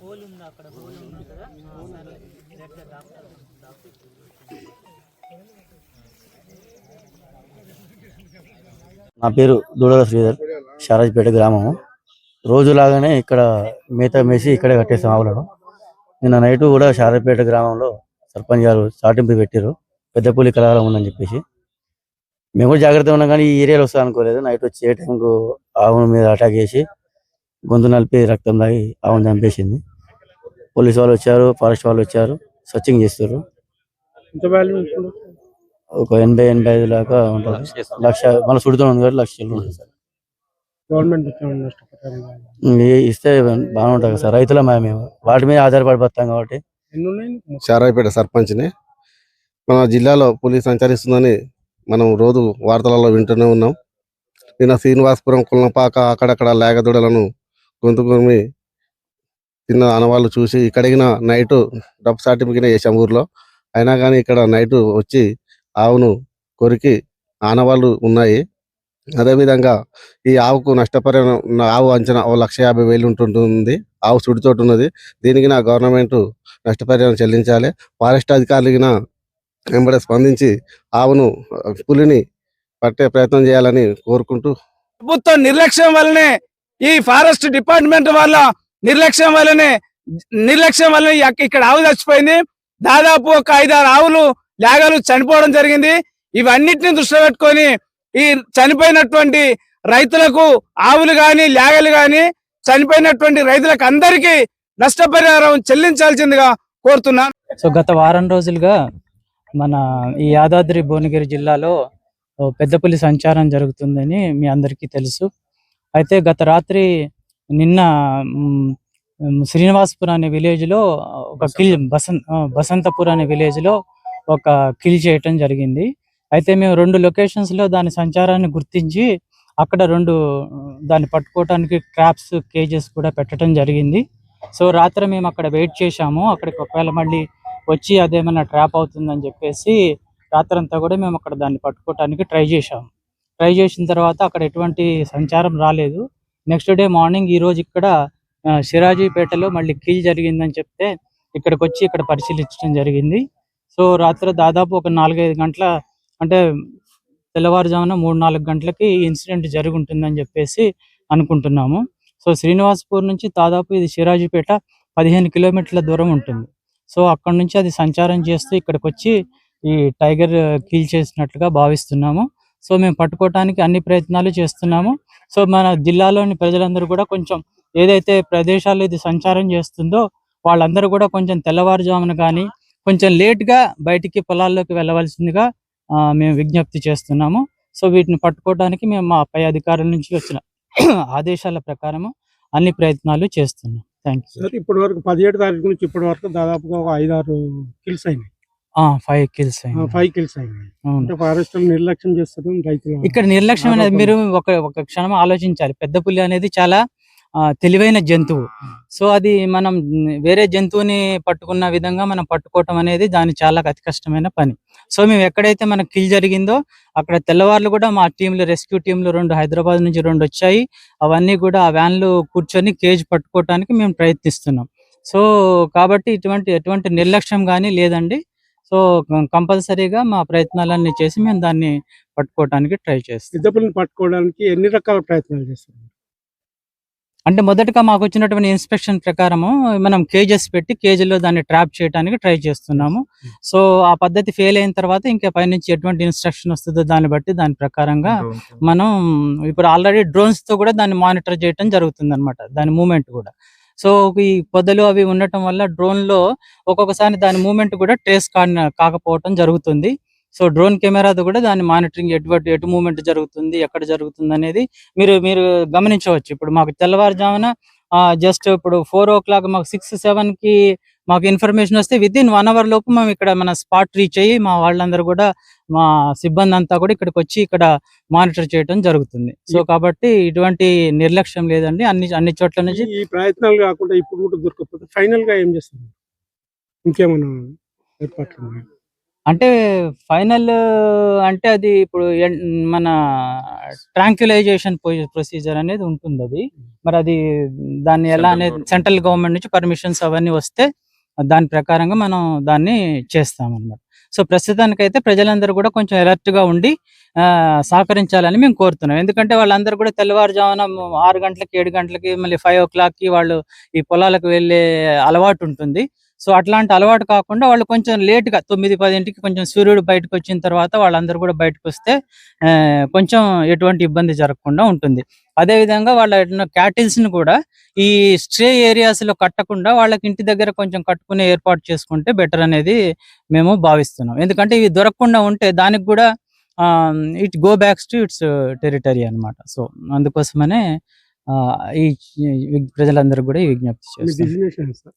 Whole ఉంది అక్కడ whole ఉంది కదా డాక్టర్ డాక్టర్ నా పేరు దూడల శ్రీధర్ షారాజ్పేట గ్రామము రోజులాగానే ఇక్కడ మేత మేసి ఇక్కడే కట్టేసాం ఆవులను. నిన్న నైటు కూడా షారాజ్పేట గ్రామంలో సర్పంచ్ గారు చాటింపు పెట్టారు పెద్దపూలి కళాకాలం ఉందని చెప్పేసి. మేము కూడా జాగ్రత్తగా ఉన్నాం కానీ ఈ ఏరియాలో వస్తా అనుకోలేదు. నైట్ వచ్చి ఏ టైంకు ఆవు మీద అటాక్ చేసి గొంతు నలిపి రక్తం తాగి ఆవును చంపేసింది. పోలీస్ వాళ్ళు వచ్చారు ఫారెస్ట్ వాళ్ళు వచ్చారు సర్చింగ్ చేస్తారు ఎంత వాల్యూ ఇప్పుడు ఒక ఎనభై ఎనభై ఐదు దాకా ఉంటుంది. లక్ష మళ్ళీ సుడుతూ ఉంది కాబట్టి లక్ష ఉంటుంది సార్. గవర్నమెంట్ వచ్చాము నష్టపరిహారం కావాలి. ఇ- ఇస్తే బాగానే ఉంటుంది సార్. రైతుల మేము. వాటి మీద ఆధారపడి బతాం కాబట్టి. చారాయిపేట సర్పంచ్ని మన జిల్లాలో పులి సంచరిస్తుందని మనం రోజు వార్తలలో వింటూనే ఉన్నాం. నిన్న శ్రీనివాసపురం కులంపాక అక్కడక్కడ లేగదూడలను గొంతు కొమ్మి తిన్న ఆనవాళ్ళు చూసి ఇక్కడిగిన నైట్ డబ్బు సాటింపుకినే చేసాం ఊర్లో. అయినా కానీ ఇక్కడ నైట్ వచ్చి ఆవును కొరికి ఆనవాళ్ళు ఉన్నాయి. అదేవిధంగా ఈ ఆవుకు నష్టపరిహారం ఉన్న ఆవు అంచనా ఓ లక్ష యాభై వేలు ఉంటుంటుంది. ఆవు సుడితోటి ఉన్నది. దీనికి నా గవర్నమెంట్ నష్టపరిహారం చెల్లించాలి. ఫారెస్ట్ అధికారులకి వెంబడే స్పందించి ఆవును పులిని పట్టే ప్రయత్నం చేయాలని కోరుకుంటూ ప్రభుత్వం నిర్లక్ష్యం వల్లనే ఈ ఫారెస్ట్ డిపార్ట్మెంట్ వాళ్ళ నిర్లక్ష్యం వల్లనే నిర్లక్ష్యం వల్లనే ఇక్క- ఇక్కడ ఆవు చచ్చిపోయింది. దాదాపు ఒక ఐదారు ఆవులు లేగలు చనిపోవడం జరిగింది. ఇవన్నిటిని దృష్టిలో పెట్టుకొని ఈ చనిపోయినటువంటి రైతులకు ఆవులు గాని లేగలు గాని చనిపోయినటువంటి రైతులకు అందరికీ నష్టపరిహారం చెల్లించాల్సిందిగా కోరుతున్నాను. సో గత వారం రోజులుగా మన ఈ యాదాద్రి భువనగిరి జిల్లాలో ఓ పెద్దపులి సంచారం జరుగుతుందని మీ అందరికీ తెలుసు. అయితే గత రాత్రి నిన్న శ్రీనివాసపురం అనే విలేజ్లో ఒక కిల్ బసంత్ బసంతపురం అనే విలేజ్లో ఒక కిల్ చేయటం జరిగింది. అయితే మేము రెండు లొకేషన్స్లో దాని సంచారాన్ని గుర్తించి అక్కడ రెండు దాన్ని పట్టుకోవడానికి ట్రాప్స్ కేజెస్ కూడా పెట్టడం జరిగింది. సో రాత్రి మేము అక్కడ వెయిట్ చేశాము. అక్కడికి ఒకవేళ మళ్ళీ వచ్చి అదేమైనా ట్రాప్ అవుతుందని చెప్పేసి రాత్రంతా కూడా మేము అక్కడ దాన్ని పట్టుకోవటానికి ట్రై చేశాము ట్రై చేసిన తర్వాత అక్కడ ఎటువంటి సంచారం రాలేదు. నెక్స్ట్ డే మార్నింగ్ ఈ రోజు ఇక్కడ సిరాజీపేటలో మళ్ళీ కీల్ జరిగిందని చెప్తే ఇక్కడికి వచ్చి ఇక్కడ పరిశీలించడం జరిగింది. సో రాత్రి దాదాపు ఒక నాలుగైదు గంటల అంటే తెల్లవారుజామున మూడు నాలుగు గంటలకి ఇన్సిడెంట్ జరుగుంటుందని చెప్పేసి అనుకుంటున్నాము. సో శ్రీనివాసపూర్ నుంచి దాదాపు ఇది సిరాజీపేట పదిహేను కిలోమీటర్ల దూరం ఉంటుంది. సో అక్కడ నుంచి అది సంచారం చేస్తూ ఇక్కడికి వచ్చి ఈ టైగర్ కీల్ చేసినట్లుగా భావిస్తున్నాము. సో మేము పట్టుకోవటానికి అన్ని ప్రయత్నాలు చేస్తున్నాము. సో మన జిల్లాలోని ప్రజలందరూ కూడా కొంచెం ఏదైతే ప్రదేశాల్లో ఇది సంచారం చేస్తుందో వాళ్ళందరూ కూడా కొంచెం తెల్లవారుజామున కానీ కొంచెం లేట్గా గా బయటికి పొలాల్లోకి వెళ్ళవలసిందిగా మేము విజ్ఞప్తి చేస్తున్నాము. సో వీటిని పట్టుకోవడానికి మేము మా పై అధికారుల నుంచి వచ్చిన ఆదేశాల ప్రకారము అన్ని ప్రయత్నాలు చేస్తున్నాం. థ్యాంక్ యూ సార్ ఇప్పటి వరకు పదిహేడు తారీఖు నుంచి ఇప్పటి వరకు దాదాపుగా ఒక ఐదారు కిల్స్ అయినాయి. ఫైవ్ కిల్స్ ఫైవ్ కిల్స్ అయినాయి. ఫారెస్ట్ నిర్లక్ష్యం చేస్తారు రైతులు. ఇక్కడ నిర్లక్ష్యం అనేది. మీరు ఒక ఒక క్షణం ఆలోచించాలి. పెద్ద పులి అనేది చాలా తెలివైన జంతువు. సో అది మనం వేరే జంతువుని పట్టుకున్న విధంగా మనం పట్టుకోవటం అనేది దాని చాలా అతి కష్టమైన పని. సో మేము ఎక్కడైతే మనకు కిల్ జరిగిందో అక్కడ తెల్లవార్లు కూడా మా టీంలు రెస్క్యూ టీంలు రెండు హైదరాబాద్ నుంచి రెండు వచ్చాయి. అవన్నీ కూడా ఆ వ్యాన్లు కూర్చొని కేజ్ పట్టుకోవటానికి మేము ప్రయత్నిస్తున్నాం. సో కాబట్టి ఇటువంటి ఎటువంటి నిర్లక్ష్యం కానీ లేదండి. సో కంపల్సరీగా మా ప్రయత్నాలన్నీ చేసి మేము దాన్ని పట్టుకోవటానికి ట్రై చేస్తాం సిద్ధపుల్ని పట్టుకోవడానికి ఎన్ని రకాల ప్రయత్నాలు చేస్తారు అంటే మొదటగా మాకు వచ్చినటువంటి ఇన్స్పెక్షన్ ప్రకారము మనం కేజెస్ పెట్టి కేజీలో దాన్ని ట్రాప్ చేయడానికి ట్రై చేస్తున్నాము. సో ఆ పద్ధతి ఫెయిల్ అయిన తర్వాత ఇంకా పైనుంచి ఎటువంటి ఇన్స్ట్రక్షన్ వస్తుందో దాన్ని బట్టి దాని ప్రకారంగా మనం ఇప్పుడు ఆల్రెడీ డ్రోన్స్తో కూడా దాన్ని మానిటర్ చేయడం జరుగుతుంది అనమాట దాని మూమెంట్ కూడా. సో ఈ పొదలు అవి ఉండటం వల్ల డ్రోన్లో ఒక్కొక్కసారి దాని మూమెంట్ కూడా ట్రేస్ కాకపోవటం జరుగుతుంది. సో డ్రోన్ కెమెరాతో కూడా దాన్ని మానిటరింగ్ ఎటువంటి ఎటు మూమెంట్ జరుగుతుంది ఎక్కడ జరుగుతుంది అనేది మీరు మీరు గమనించవచ్చు. ఇప్పుడు మాకు తెల్లవారుజామున జస్ట్ ఇప్పుడు ఫోర్ ఓ క్లాక్ మాకు సిక్స్ సెవెన్కి మాకు ఇన్ఫర్మేషన్ వస్తే విత్ ఇన్ వన్ అవర్ లోపు మేము ఇక్కడ మన స్పాట్ రీచ్ అయ్యి మా వాళ్ళందరూ కూడా మా సిబ్బంది అంతా కూడా ఇక్కడికి వచ్చి ఇక్కడ మానిటర్ చేయడం జరుగుతుంది. సో కాబట్టి ఇటువంటి నిర్లక్ష్యం లేదండి. అన్ని అన్ని చోట్ల నుంచి ఈ- ప్రయత్నాలు కాకుండా ఇప్పుడు కూడా దొరకకపోతే ఫైనల్గా ఏం చేస్తుంది ఇంకేమైనా ఏర్పాట్లు అంటే ఫైనల్ అంటే అది ఇప్పుడు మన ట్రాంక్యులైజేషన్ ప్రొసీజర్ అనేది ఉంటుంది అది మరి అది దాన్ని ఎలా అనేది. సెంట్రల్ గవర్నమెంట్ నుంచి పర్మిషన్స్ అవన్నీ వస్తే దాని ప్రకారంగా మనం దాన్ని చేస్తాం అన్నమాట సో ప్రస్తుతానికైతే ప్రజలందరూ కూడా కొంచెం alert గా ఉండి సహకరించాలని మేము కోరుతున్నాం. ఎందుకంటే వాళ్ళందరూ కూడా తెల్లవారుజామున ఆరు గంటలకి ఏడు గంటలకి మళ్ళీ ఫైవ్ ఓ క్లాక్కి వాళ్ళు ఈ పొలాలకు వెళ్ళే అలవాటు ఉంటుంది. సో అట్లాంటి అలవాటు కాకుండా వాళ్ళు కొంచెం late గా తొమ్మిది పదింటికి కొంచెం సూర్యుడు బయటకు వచ్చిన తర్వాత వాళ్ళందరూ కూడా బయటకు వస్తే కొంచెం ఎటువంటి ఇబ్బంది జరగకుండా ఉంటుంది. అదే విధంగా వాళ్ళ క్యాటిల్స్ని కూడా ఈ స్ట్రే ఏరియాస్లో కట్టకుండా వాళ్ళకి ఇంటి దగ్గర కొంచెం కట్టుకునే ఏర్పాటు చేసుకుంటే బెటర్ అనేది మేము భావిస్తున్నాం. ఎందుకంటే ఇవి దొరకకుండా ఉంటే దానికి కూడా it go backs to its territory అన్నమాట. సో అందుకోసమనే ఆ, ఈ ప్రజలందరూ కూడా ఈ విజ్ఞప్తి మీ చేస్తాం డిజిగ్నేషన్ సార్?